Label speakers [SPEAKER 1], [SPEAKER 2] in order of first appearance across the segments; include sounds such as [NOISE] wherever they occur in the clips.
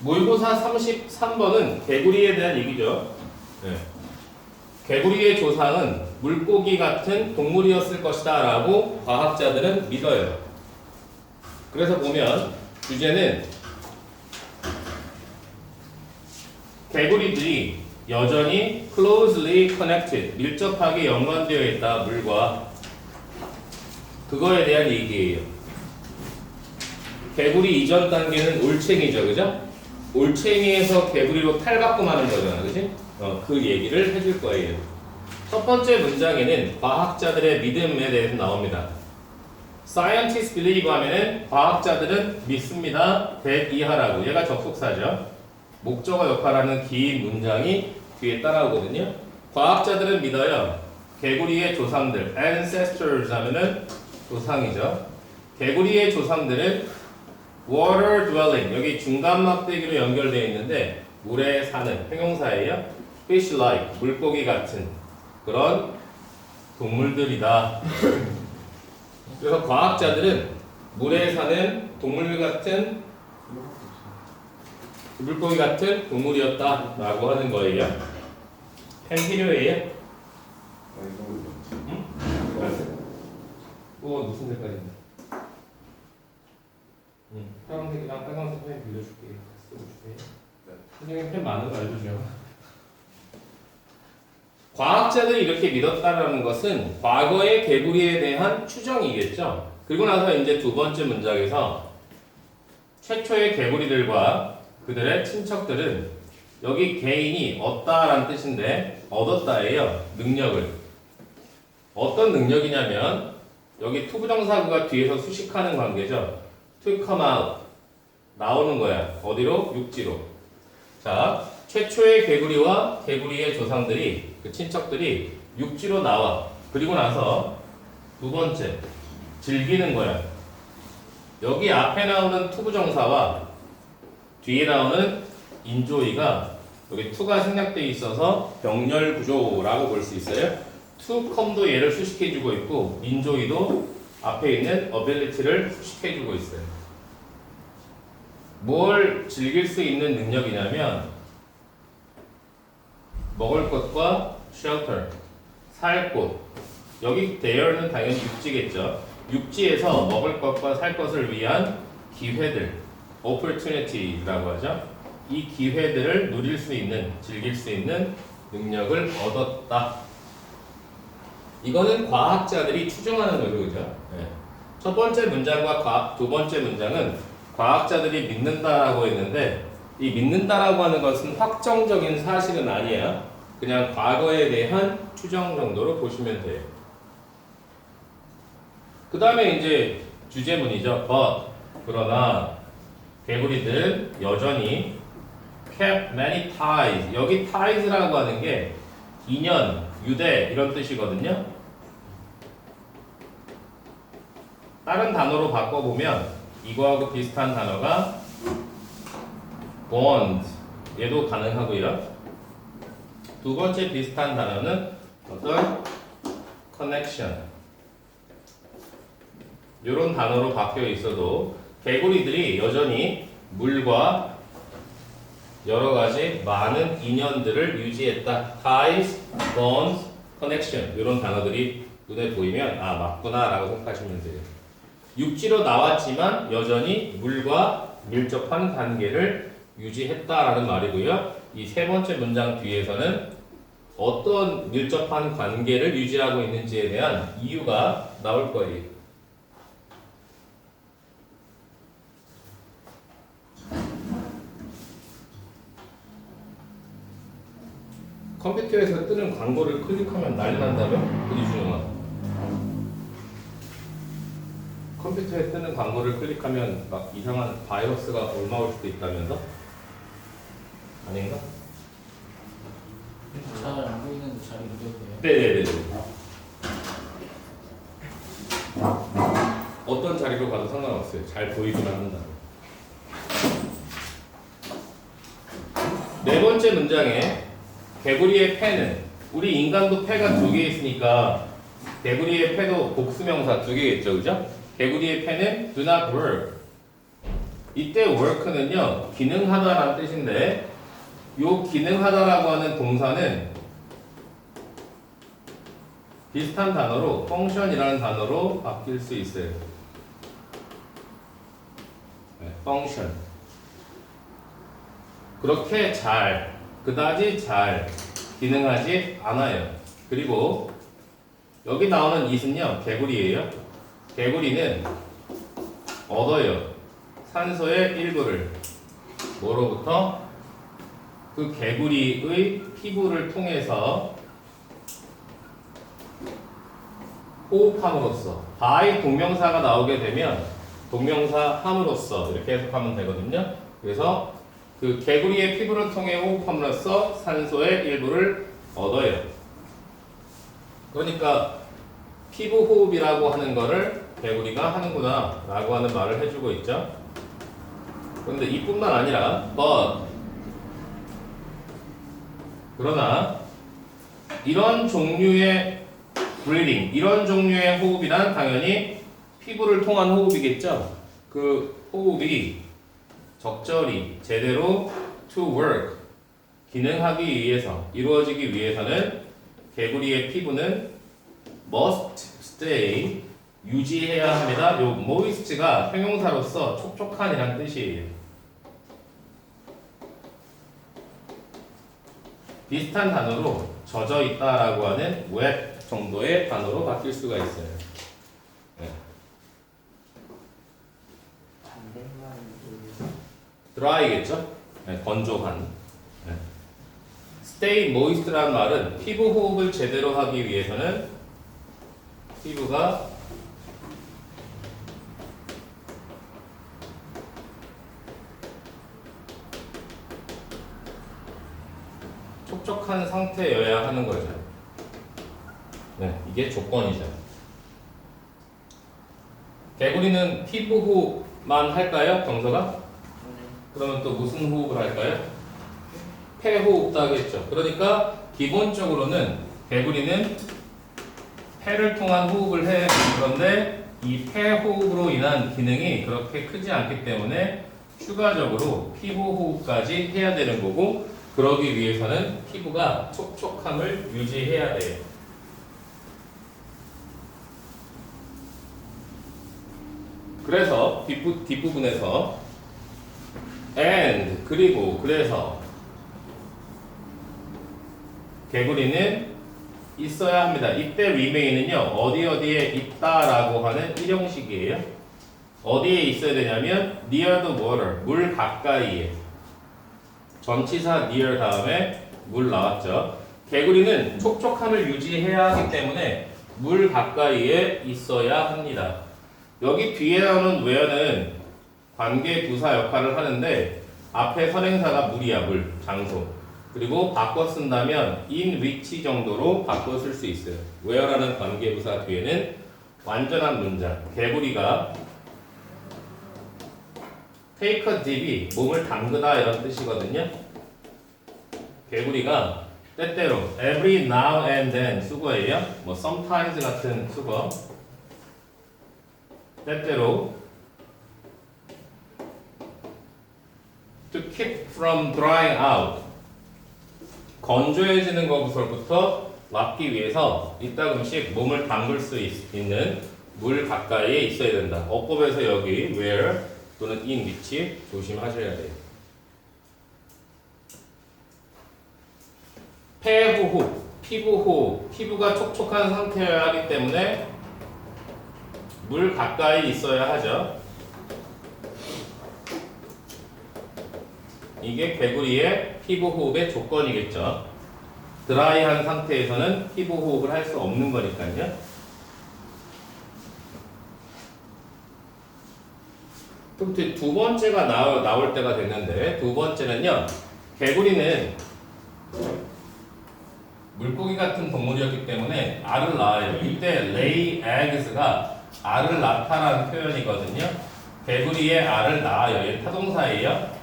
[SPEAKER 1] 모의고사 33번은 개구리에 대한 얘기죠. 네. 개구리의 조상은 물고기 같은 동물이었을 것이다 라고 과학자들은 믿어요. 그래서 보면 주제는 개구리들이 여전히 closely connected, 밀접하게 연관되어 있다, 물과. 그거에 대한 얘기예요. 개구리 이전 단계는 올챙이죠, 그죠? 올챙이에서 개구리로 탈바꿈하는 거잖아, 그지? 어, 그 얘기를 해줄 거예요. 첫 번째 문장에는 과학자들의 믿음에 대해서 나옵니다. Scientists believe 하면은 과학자들은 믿습니다. 대 이하라고. 얘가 접속사죠. 목적어 역할하는 긴 문장이 뒤에 따라오거든요. 과학자들은 믿어요. 개구리의 조상들, ancestors 하면은 조상이죠. 개구리의 조상들은 water dwelling 여기 중간 막대기로 연결되어 있는데 물에 사는 형용사예요. fish like 물고기 같은 그런 동물들이다. [LAUGHS] 그래서 과학자들은 물에 사는 동물 같은 물고기 같은 동물이었다라고 하는 거예요. 펜 필요해요? 그거 무슨 색깔인데? 응. 파란색이랑 빨간색 펜 빌려줄게. 쓰고 주세요. 선생님 펜 많은 거 알려줘. [LAUGHS] 과학자들이 이렇게 믿었다라는 것은 과거의 개구리에 대한 추정이겠죠. 그리고 나서 이제 두 번째 문장에서 최초의 개구리들과 그들의 친척들은 여기 개인이 얻다라는 뜻인데 얻었다예요. 능력을. 어떤 능력이냐면 여기 투부정사구가 뒤에서 수식하는 관계죠. To come out 나오는 거야. 어디로? 육지로. 자, 최초의 개구리와 개구리의 조상들이 그 친척들이 육지로 나와. 그리고 나서 두 번째 즐기는 거야. 여기 앞에 나오는 투부정사와 뒤에 나오는 인조이가 여기 투가 생략되어 있어서 병렬 구조라고 볼 수 있어요. 투 컴도 얘를 수식해주고 있고 인조이도 앞에 있는 ability를 수식해주고 있어요. 뭘 즐길 수 있는 능력이냐면 먹을 것과 shelter, 살 곳. 여기 there는 당연히 육지겠죠. 육지에서 먹을 것과 살 것을 위한 기회들, opportunity라고 하죠. 이 기회들을 누릴 수 있는, 즐길 수 있는 능력을 얻었다. 이거는 과학자들이 추정하는 거죠, 그죠? 네. 첫 번째 문장과 과- 두 번째 문장은 과학자들이 믿는다라고 했는데 이 믿는다라고 하는 것은 확정적인 사실은 아니야. 그냥 과거에 대한 추정 정도로 보시면 돼요. 그 다음에 이제 주제문이죠. but 그러나 개구리들은 여전히 kept many ties. 여기 ties라고 하는 게 인연, 유대 이런 뜻이거든요. 다른 단어로 바꿔보면 이거하고 비슷한 단어가 bond 얘도 가능하고요. 두 번째 비슷한 단어는 어떤 connection 이런 단어로 바뀌어 있어도 개구리들이 여전히 물과 여러 가지 많은 인연들을 유지했다. ties, bonds, connection 이런 단어들이 눈에 보이면 아 맞구나라고 생각하시면 돼요. 육지로 나왔지만 여전히 물과 밀접한 관계를 유지했다라는 말이고요. 이 세 번째 문장 뒤에서는 어떤 밀접한 관계를 유지하고 있는지에 대한 이유가 나올 거예요. 컴퓨터에서 뜨는 광고를 클릭하면 난리 난다며? 어디 준영아? 컴퓨터에 뜨는 광고를 클릭하면 막 이상한 바이러스가 올라올 수도 있다면서? 아닌가?
[SPEAKER 2] 잘안 보이는데 잘 읽어줘요.
[SPEAKER 1] 네네네. 어떤 자리로 가도 상관없어요. 잘 보이기만 한다. 네 번째 문장에 개구리의 폐는 우리 인간도 폐가 두 개 있으니까 개구리의 폐도 복수명사 두 개겠죠, 그죠? 개구리의 폐는 do not work. 이때 work는요 기능하다라는 뜻인데 요 기능하다라고 하는 동사는 비슷한 단어로 function이라는 단어로 바뀔 수 있어요. 네, function. 그렇게 잘, 그다지 잘 기능하지 않아요. 그리고 여기 나오는 it은요 개구리예요. 개구리는 얻어요. 산소의 일부를 뭐로부터 그 개구리의 피부를 통해서 호흡함으로써 바이 동명사가 나오게 되면 동명사 함으로써 이렇게 해석하면 되거든요. 그래서 그 개구리의 피부를 통해 호흡함으로써 산소의 일부를 얻어요. 그러니까 피부 호흡이라고 하는 거를 개구리가 하는구나 라고 하는 말을 해주고 있죠. 그런데 이뿐만 아니라 but 그러나 이런 종류의 breathing 이런 종류의 호흡이란 당연히 피부를 통한 호흡이겠죠. 그 호흡이 적절히 제대로 to work 기능하기 위해서 이루어지기 위해서는 개구리의 피부는 must stay 유지해야 합니다. 요 moist가 형용사로서 촉촉한이란 뜻이에요. 비슷한 단어로 젖어 있다라고 하는 wet 정도의 단어로 바뀔 수가 있어요. 네. dry겠죠? 네, 건조한. 네. stay moist라는 말은 피부 호흡을 제대로 하기 위해서는 피부가 촉촉한 상태여야 하는 거죠. 네, 이게 조건이죠. 개구리는 피부 호흡만 할까요? 정서가? 그러면 또 무슨 호흡을 할까요? 폐 호흡도 하겠죠. 그러니까 기본적으로는 개구리는 폐를 통한 호흡을 해 그런데 이 폐 호흡으로 인한 기능이 그렇게 크지 않기 때문에 추가적으로 피부 호흡까지 해야 되는 거고 그러기 위해서는 피부가 촉촉함을 유지해야 돼요. 그래서 뒷부, 뒷부분에서 and 그리고 그래서 개구리는 있어야 합니다. 이때 remain은요 어디 어디에 있다라고 하는 일형식이에요. 어디에 있어야 되냐면 near the water 물 가까이에 전치사 near 다음에 물 나왔죠. 개구리는 촉촉함을 유지해야 하기 때문에 물 가까이에 있어야 합니다. 여기 뒤에 나오는 where는 관계 부사 역할을 하는데 앞에 선행사가 물이야 물 장소 그리고 바꿔 쓴다면 in which 정도로 바꿔 쓸 수 있어요. where라는 관계 부사 뒤에는 완전한 문장 개구리가 take a dip이 몸을 담그다 이런 뜻이거든요. 개구리가 때때로 every now and then 수거예요. 뭐 sometimes 같은 수거. 때때로 to keep from drying out 건조해지는 것부터 막기 위해서 이따금씩 몸을 담글 수 있, 있는 물 가까이에 있어야 된다. 어법에서 여기 where 또는 in which 조심하셔야 돼요. 폐호흡, 피부호흡, 피부가 촉촉한 상태여야 하기 때문에 물 가까이 있어야 하죠. 이게 개구리의 피부 호흡의 조건이겠죠. 드라이한 상태에서는 피부 호흡을 할 수 없는 거니까요. 그럼 두 번째가 나올, 나올 때가 됐는데 두 번째는요. 개구리는 물고기 같은 동물이었기 때문에 알을 낳아요. 이때 lay eggs가 알을 낳다라는 표현이거든요. 개구리의 알을 낳아요. 얘 타동사예요.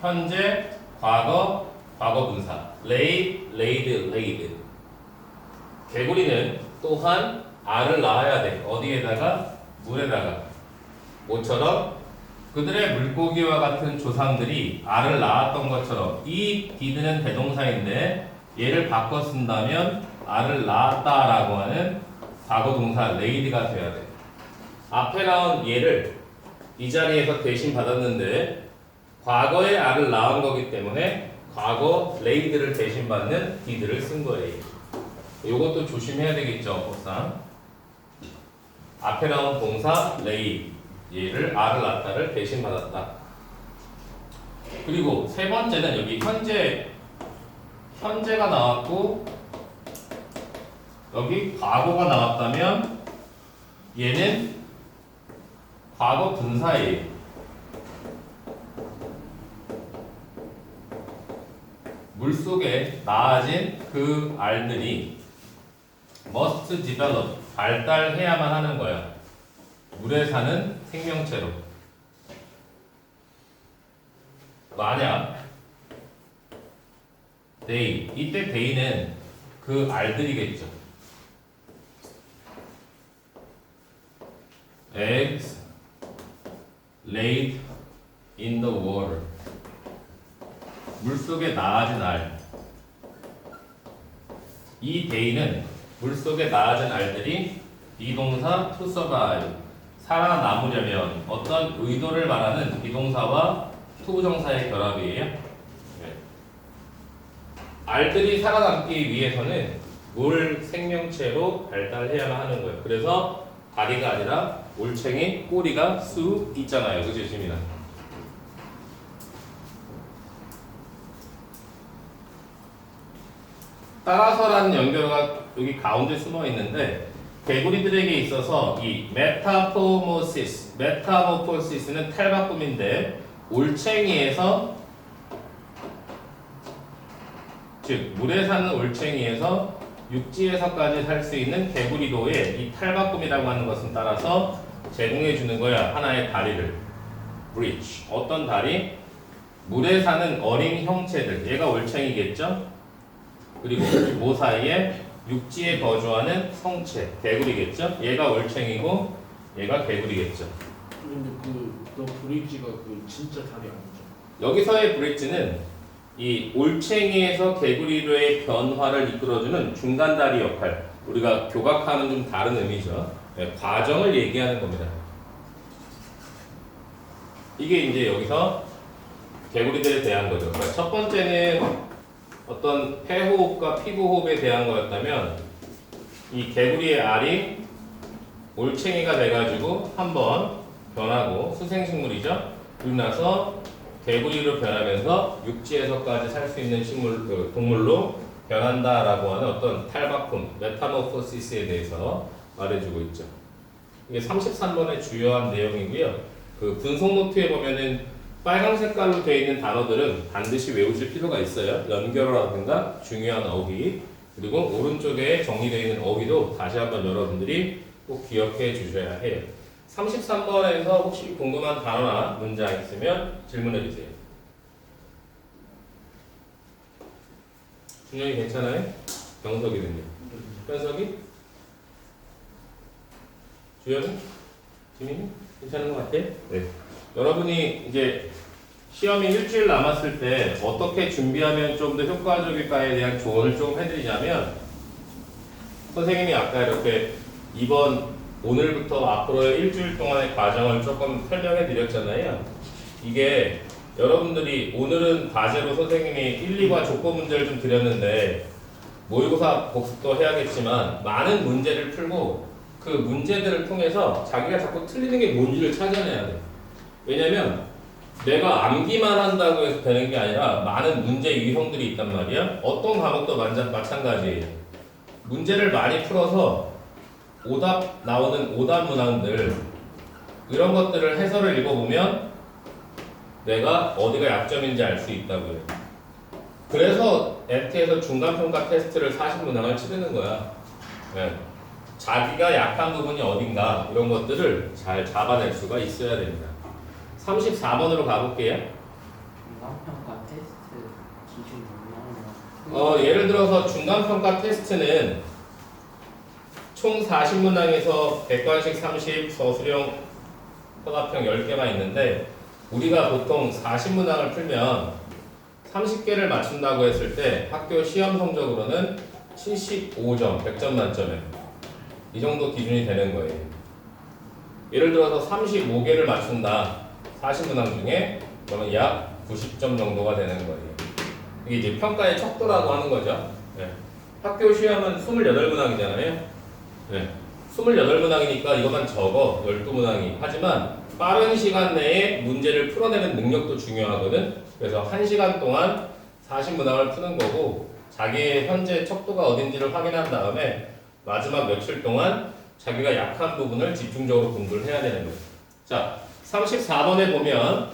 [SPEAKER 1] 현재, 과거, 과거 분사. lay, laid, laid. 개구리는 또한 알을 낳아야 돼. 어디에다가? 물에다가. 모처럼 그들의 물고기와 같은 조상들이 알을 낳았던 것처럼 이 디드는 대동사인데 얘를 바꿔 쓴다면 알을 낳았다라고 하는 과거 동사 레이드가 돼야 돼. 앞에 나온 얘를 이 자리에서 대신 받았는데 과거에 알을 낳은 거기 때문에 과거 레이드를 대신 받는 디드를 쓴 거예요. 이것도 조심해야 되겠죠, 법상. 앞에 나온 동사 레이 얘를 알을 낳다를 대신 받았다. 그리고 세 번째는 여기 현재 현재가 나왔고 여기 과거가 나왔다면 얘는 과거 분사예요. 물 속에 나아진 그 알들이 must develop 발달해야만 하는 거야. 물에 사는 생명체로. 만약 they 이때 they는 그 알들이겠죠. eggs laid in the water. 물 속에 나아진 알. 이 데이는 물 속에 나아진 알들이 비동사 to survive 살아남으려면 어떤 의도를 말하는 비동사와 투부정사의 결합이에요. 네. 알들이 살아남기 위해서는 물 생명체로 발달해야만 하는 거예요. 그래서 다리가 아니라 올챙이 꼬리가 수 있잖아요. 그죠, 지민아? 따라서라는 연결어가 여기 가운데 숨어 있는데 개구리들에게 있어서 이 메타포모시스, 메타모포시스는 탈바꿈인데 올챙이에서 즉 물에 사는 올챙이에서 육지에서까지 살 수 있는 개구리도의 이 탈바꿈이라고 하는 것은 따라서 제공해 주는 거야 하나의 다리를. bridge 어떤 다리? 물에 사는 어린 형체들. 얘가 올챙이겠죠 그리고 그 사이에 육지에 거주하는 성체 개구리겠죠? 얘가 올챙이고 얘가 개구리겠죠.
[SPEAKER 2] 근데 그, 너 브릿지가 그 진짜 다리 아니죠?
[SPEAKER 1] 여기서의 브릿지는 이 올챙이에서 개구리로의 변화를 이끌어주는 중간 다리 역할. 우리가 교각하는 좀 다른 의미죠. 네, 과정을 얘기하는 겁니다. 이게 이제 여기서 개구리들에 대한 거죠. 그러니까 첫 번째는 어떤 폐호흡과 피부호흡에 대한 거였다면 이 개구리의 알이 올챙이가 돼가지고 한번 변하고 수생식물이죠 그리고 나서 개구리로 변하면서 육지에서까지 살 수 있는 식물 그 동물로 변한다라고 하는 어떤 탈바꿈 메타모포시스에 대해서 말해주고 있죠. 이게 33번의 주요한 내용이고요. 그 분석 노트에 보면은 빨강 색깔로 되어 있는 단어들은 반드시 외우실 필요가 있어요. 연결어라든가 중요한 어휘 그리고 오른쪽에 정리되어 있는 어휘도 다시 한번 여러분들이 꼭 기억해 주셔야 해요. 33번에서 혹시 궁금한 단어나 문장 있으면 질문해 주세요. 준영이 괜찮아요? 병석이는요? 현석이? 주영이? 지민이? 괜찮은 것 같아? 네. 여러분이 이제 시험이 일주일 남았을 때 어떻게 준비하면 좀 더 효과적일까에 대한 조언을 좀 해드리자면 선생님이 아까 이렇게 이번 오늘부터 앞으로의 일주일 동안의 과정을 조금 설명해 드렸잖아요. 이게 여러분들이 오늘은 과제로 선생님이 1, 2과 조건 문제를 좀 드렸는데 모의고사 복습도 해야겠지만 많은 문제를 풀고 그 문제들을 통해서 자기가 자꾸 틀리는 게 뭔지를 찾아내야 돼. 왜냐면 내가 암기만 한다고 해서 되는 게 아니라 많은 문제 유형들이 있단 말이야. 어떤 과목도 마찬- 마찬가지예요. 문제를 많이 풀어서 오답 나오는 오답 문항들 이런 것들을 해설을 읽어보면 내가 어디가 약점인지 알 수 있다고요. 그래서 FT에서 중간평가 테스트를 40문항을 치르는 거야. 네. 자기가 약한 부분이 어딘가 이런 것들을 잘 잡아낼 수가 있어야 됩니다. 34번으로 가볼게요.
[SPEAKER 3] 중간평가 테스트 뭐냐면
[SPEAKER 1] 어, 예를 들어서 중간평가 테스트는 총 40문항에서 객관식 30, 서술형, 허가평 10개가 있는데 우리가 보통 40문항을 풀면 30개를 맞춘다고 했을 때 학교 시험 성적으로는 75점, 100점 만점에 이 정도 기준이 되는 거예요. 예를 들어서 35개를 맞춘다. 40문항 중에 그러면 약 90점 정도가 되는 거예요. 이게 이제 평가의 척도라고 하는 거죠. 네. 학교 시험은 28문항이잖아요. 네. 28문항이니까 이것만 적어 12문항이. 하지만 빠른 시간 내에 문제를 풀어내는 능력도 중요하거든. 그래서 1시간 동안 40문항을 푸는 거고 자기의 현재 척도가 어딘지를 확인한 다음에 마지막 며칠 동안 자기가 약한 부분을 집중적으로 공부를 해야 되는 거예요. 자, 34번에 보면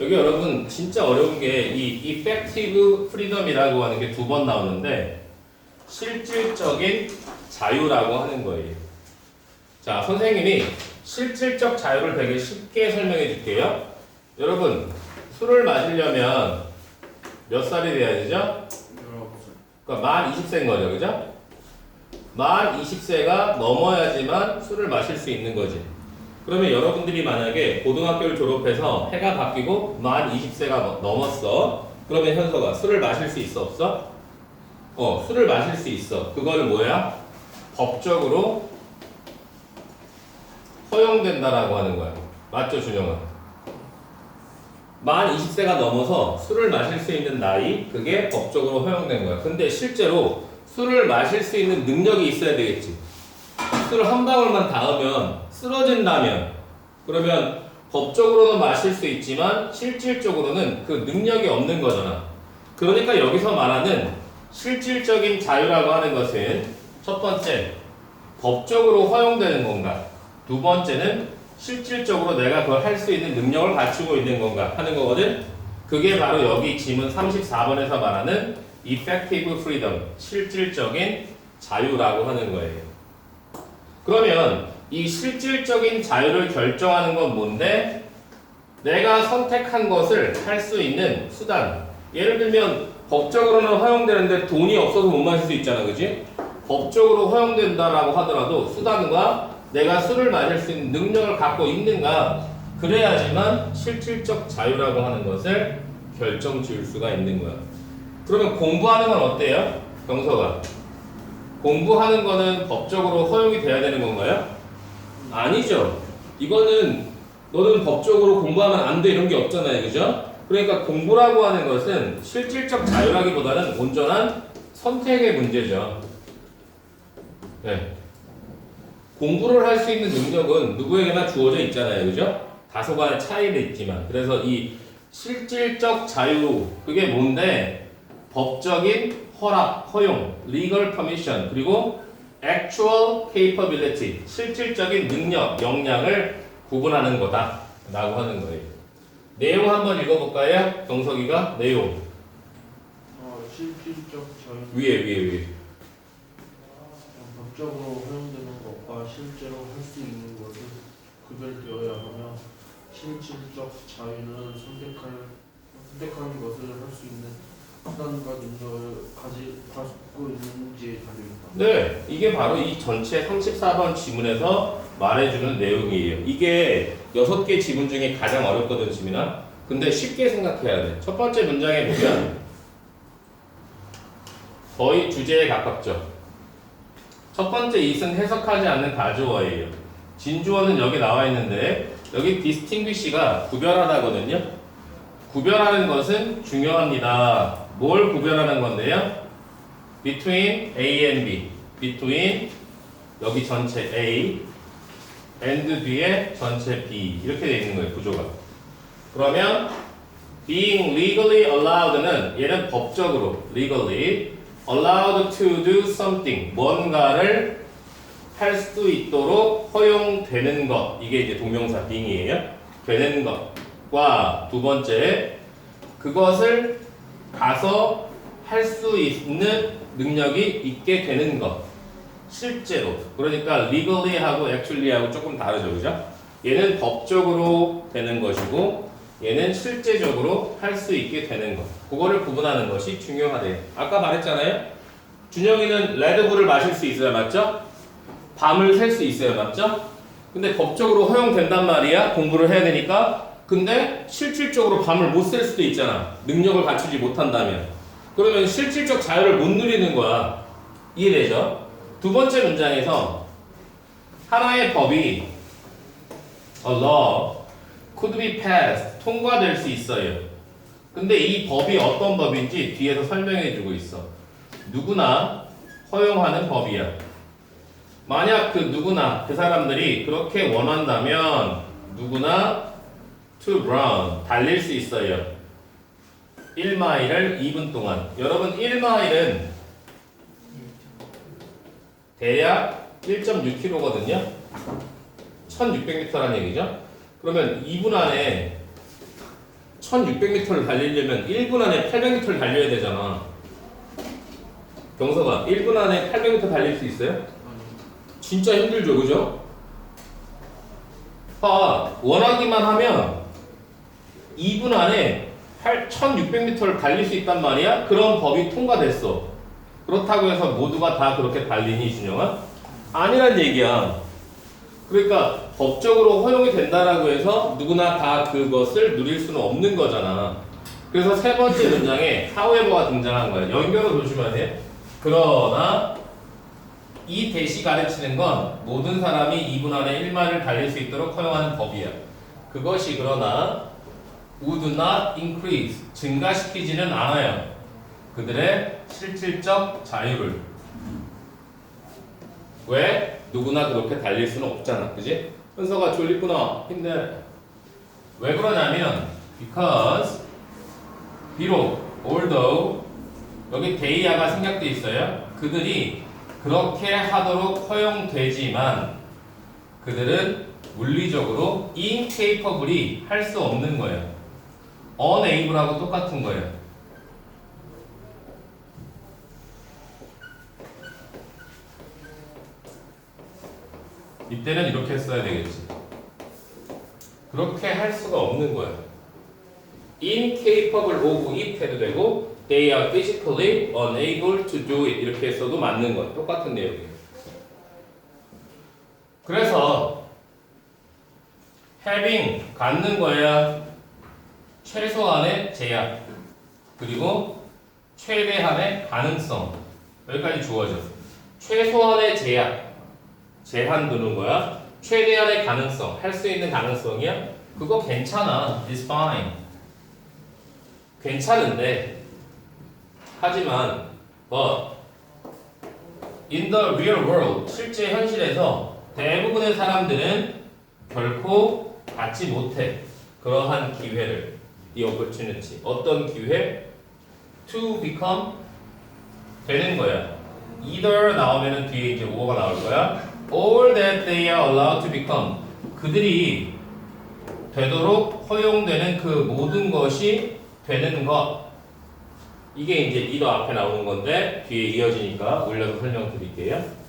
[SPEAKER 1] 여기 여러분 진짜 어려운 게 이 effective freedom이라고 하는 게 두 번 나오는데 실질적인 자유라고 하는 거예요. 자, 선생님이 실질적 자유를 되게 쉽게 설명해 줄게요. 여러분, 술을 마시려면 몇 살이 돼야 되죠?
[SPEAKER 2] 19살
[SPEAKER 1] 그러니까 만 20세인 거죠, 그죠? 만 20세가 넘어야지만 술을 마실 수 있는 거지. 그러면 여러분들이 만약에 고등학교를 졸업해서 해가 바뀌고 만 20세가 넘었어. 그러면 현서가 술을 마실 수 있어, 없어? 어, 술을 마실 수 있어. 그거는 뭐야? 법적으로 허용된다라고 하는 거야. 맞죠, 준영아? 만 20세가 넘어서 술을 마실 수 있는 나이, 그게 법적으로 허용된 거야. 근데 실제로 술을 마실 수 있는 능력이 있어야 되겠지. 술을 한 방울만 닿으면 쓰러진다면, 그러면 법적으로는 마실 수 있지만 실질적으로는 그 능력이 없는 거잖아. 그러니까 여기서 말하는 실질적인 자유라고 하는 것은 첫 번째, 법적으로 허용되는 건가? 두 번째는 실질적으로 내가 그걸 할 수 있는 능력을 갖추고 있는 건가 하는 거거든. 그게 바로 여기 지문 34번에서 말하는 effective freedom, 실질적인 자유라고 하는 거예요. 그러면 이 실질적인 자유를 결정하는 건 뭔데? 내가 선택한 것을 할 수 있는 수단. 예를 들면 법적으로는 허용되는데 돈이 없어서 못 마실 수 있잖아, 그지? 법적으로 허용된다라고 하더라도 수단과 내가 술을 마실 수 있는 능력을 갖고 있는가 그래야지만 실질적 자유라고 하는 것을 결정 지을 수가 있는 거야. 그러면 공부하는 건 어때요? 경서가 공부하는 거는 법적으로 허용이 돼야 되는 건가요? 아니죠. 이거는 너는 법적으로 공부하면 안 돼 이런 게 없잖아요, 그죠? 그러니까 공부라고 하는 것은 실질적 자유라기보다는 온전한 선택의 문제죠. 네. 공부를 할 수 있는 능력은 누구에게나 주어져 있잖아요. 그죠? 다소간의 차이는 있지만. 그래서 이 실질적 자유, 그게 뭔데? 법적인 허락, 허용, legal permission, 그리고 actual capability, 실질적인 능력, 역량을 구분하는 거다. 라고 하는 거예요. 내용 한번 읽어볼까요? 경석이가 내용.
[SPEAKER 2] 어, 실질적 자유
[SPEAKER 1] 위에, 위에, 위에.
[SPEAKER 2] 법적으로 허용되는 것과 실제로 할 수 있는 것은 구별되어야 하며 실질적 자유는 선택할 선택하는 것을 할 수 있는 수단과 능력을 가지 갖고 있는지에 달려있다.
[SPEAKER 1] 네, 이게 바로 이 전체 34번 지문에서 말해주는 내용이에요. 이게 여섯 개 지문 중에 가장 어렵거든, 지민아. 근데 쉽게 생각해야 돼. 첫 번째 문장에 보면 거의 주제에 가깝죠. 첫 번째 it은 해석하지 않는 가주어예요. 진주어는 여기 나와 있는데 여기 distinguish가 구별하다거든요. 구별하는 것은 중요합니다. 뭘 구별하는 건데요? between A and B, between 여기 전체 A and 뒤에 전체 B 이렇게 돼 있는 거예요 구조가. 그러면 being legally allowed는 얘는 법적으로 legally allowed to do something 뭔가를 할 수 있도록 허용되는 것 이게 이제 동명사 being이에요. 되는 것과 두 번째 그것을 가서 할 수 있는 능력이 있게 되는 것. 실제로. 그러니까 legally 하고 actually 하고 조금 다르죠. 그죠? 얘는 법적으로 되는 것이고 얘는 실제적으로 할 수 있게 되는 것. 그거를 구분하는 것이 중요하대요. 아까 말했잖아요. 준영이는 레드불을 마실 수 있어야 맞죠? 밤을 셀 수 있어야 맞죠? 근데 법적으로 허용된단 말이야. 공부를 해야 되니까 근데 실질적으로 밤을 못 쓸 수도 있잖아. 능력을 갖추지 못한다면. 그러면 실질적 자유를 못 누리는 거야. 이해되죠? 두 번째 문장에서 하나의 법이 a law could be passed 통과될 수 있어요. 근데 이 법이 어떤 법인지 뒤에서 설명해 주고 있어. 누구나 허용하는 법이야. 만약 그 누구나 그 사람들이 그렇게 원한다면 누구나 to run 달릴 수 있어요. 1마일을 2분 동안. 여러분 1마일은 대략 1.6km거든요. 1600m라는 얘기죠. 그러면 2분 안에 1600m를 달리려면 1분 안에 800m를 달려야 되잖아. 경서가 1분 안에 800m 달릴 수 있어요? 진짜 힘들죠, 그죠? 봐, 원하기만 하면 2분 안에 8, 1600m를 달릴 수 있단 말이야? 그런 법이 통과됐어. 그렇다고 해서 모두가 다 그렇게 달리니, 준영아? 아니란 얘기야. 그러니까 법적으로 허용이 된다라고 해서 누구나 다 그것을 누릴 수는 없는 거잖아. 그래서 세 번째 [LAUGHS] 문장에 however가 등장한 거야. 연결을 조심해야 돼. 그러나 이 대시 가르치는 건 모든 사람이 2분 안에 1마일을 달릴 수 있도록 허용하는 법이야. 그것이 그러나 would not increase 증가시키지는 않아요. 그들의 실질적 자유를 왜 누구나 그렇게 달릴 수는 없잖아, 그지? 현서가 졸리구나, 힘내. 왜 그러냐면 because 비록 although 여기 데이아가 생략돼 있어요. 그들이 그렇게 하도록 허용되지만 그들은 물리적으로 incapable이 할 수 없는 거예요. Unable하고 똑같은 거예요. 이때는 이렇게 써야 되겠지. 그렇게 할 수가 없는 거야. incapable of it 해도 되고 they are physically unable to do it 이렇게 써도 맞는 거야. 똑같은 내용이에요. 그래서 having 갖는 거야. 최소한의 제약 그리고 최대한의 가능성 여기까지 주어져. 최소한의 제약 제한 두는 거야. 최대한의 가능성 할 수 있는 가능성이야. 그거 괜찮아. It's fine. 괜찮은데 하지만 but in the real world 실제 현실에서 대부분의 사람들은 결코 갖지 못해 그러한 기회를 이 opportunity. 어떤 기회? To become 되는 거야. Either 나오면은 뒤에 이제 오가 나올 거야. All that they are allowed to become. 그들이 되도록 허용되는 그 모든 것이 되는 것. 이게 이제 이더 앞에 나오는 건데 뒤에 이어지니까 올려서 설명드릴게요.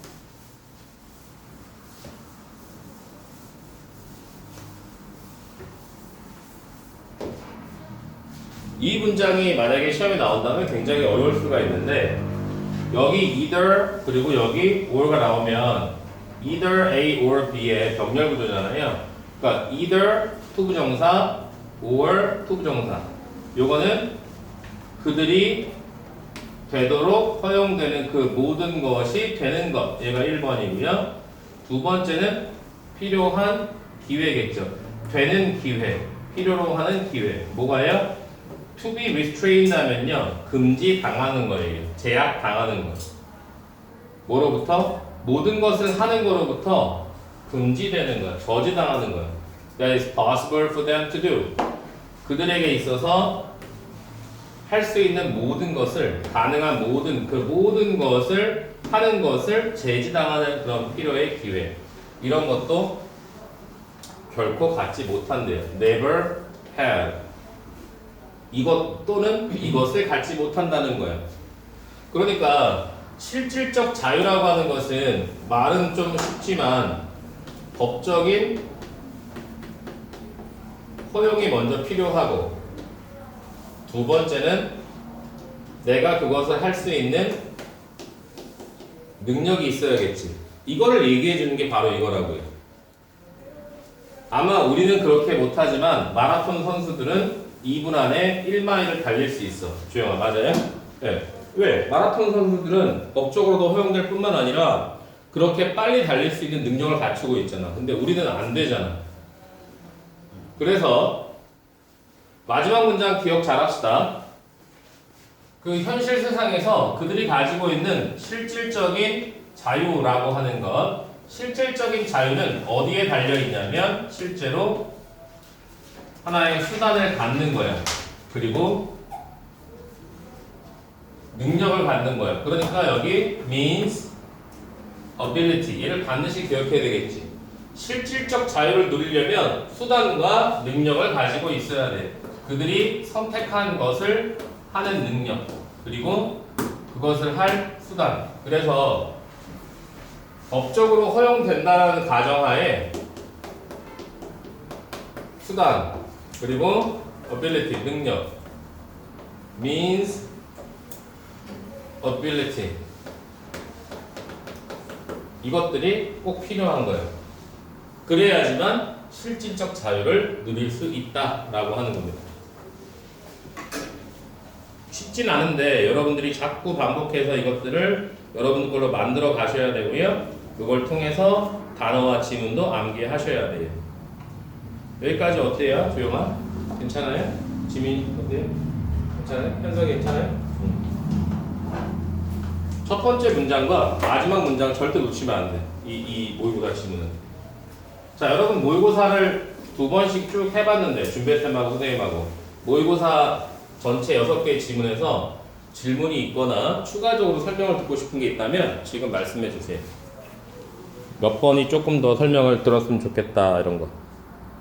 [SPEAKER 1] 이 문장이 만약에 시험에 나온다면 굉장히 어려울 수가 있는데 여기 either 그리고 여기 or가 나오면 either A or B의 병렬 구조잖아요. 그러니까 either 투부정사 or 투부정사. 요거는 그들이 되도록 허용되는 그 모든 것이 되는 것. 얘가 1번이고요. 두 번째는 필요한 기회겠죠. 되는 기회. 필요로 하는 기회. 뭐가요? To be restrained 하면요. 금지 당하는 거예요. 제약 당하는 거. 뭐로부터? 모든 것을 하는 거로부터 금지되는 거야. 저지당하는 거야. That is possible for them to do. 그들에게 있어서 할 수 있는 모든 것을 가능한 모든 그 모든 것을 하는 것을 제지당하는 그런 필요의 기회 이런 것도 결코 갖지 못한대요. Never have 이것 또는 이것을 갖지 못한다는 거예요. 그러니까 실질적 자유라고 하는 것은 말은 좀 쉽지만 법적인 허용이 먼저 필요하고 두 번째는 내가 그것을 할 수 있는 능력이 있어야겠지. 이거를 얘기해 주는 게 바로 이거라고요. 아마 우리는 그렇게 못하지만 마라톤 선수들은 2분 안에 1마일을 달릴 수 있어. 주영아 맞아요? 네. 왜? 마라톤 선수들은 법적으로도 허용될 뿐만 아니라 그렇게 빨리 달릴 수 있는 능력을 갖추고 있잖아. 근데 우리는 안 되잖아. 그래서 마지막 문장 기억 잘 합시다. 그 현실 세상에서 그들이 가지고 있는 실질적인 자유라고 하는 것, 실질적인 자유는 어디에 달려 있냐면 실제로 하나의 수단을 갖는 거야. 그리고 능력을 갖는 거야. 그러니까 여기 means, ability 얘를 반드시 기억해야 되겠지. 실질적 자유를 누리려면 수단과 능력을 가지고 있어야 돼. 그들이 선택한 것을 하는 능력 그리고 그것을 할 수단. 그래서 법적으로 허용된다라는 가정하에 수단 그리고 ability 능력 means ability 이것들이 꼭 필요한 거예요. 그래야지만 실질적 자유를 누릴 수 있다라고 하는 겁니다. 쉽진 않은데 여러분들이 자꾸 반복해서 이것들을 여러분 걸로 만들어 가셔야 되고요. 그걸 통해서 단어와 지문도 암기하셔야 돼요. 여기까지 어때요, 조영아? 괜찮아요? 지민 어때요? 괜찮아요? 현석이 괜찮아요? 첫 번째 문장과 마지막 문장 절대 놓치면 안 돼. 이, 이 모의고사 지문은. 자, 여러분 모의고사를 두 번씩 쭉 해봤는데 준비쌤하고 선생님하고 모의고사 전체 여섯 개의 지문에서 질문이 있거나 추가적으로 설명을 듣고 싶은 게 있다면 지금 말씀해 주세요. 몇 번이 조금 더 설명을 들었으면 좋겠다 이런 거.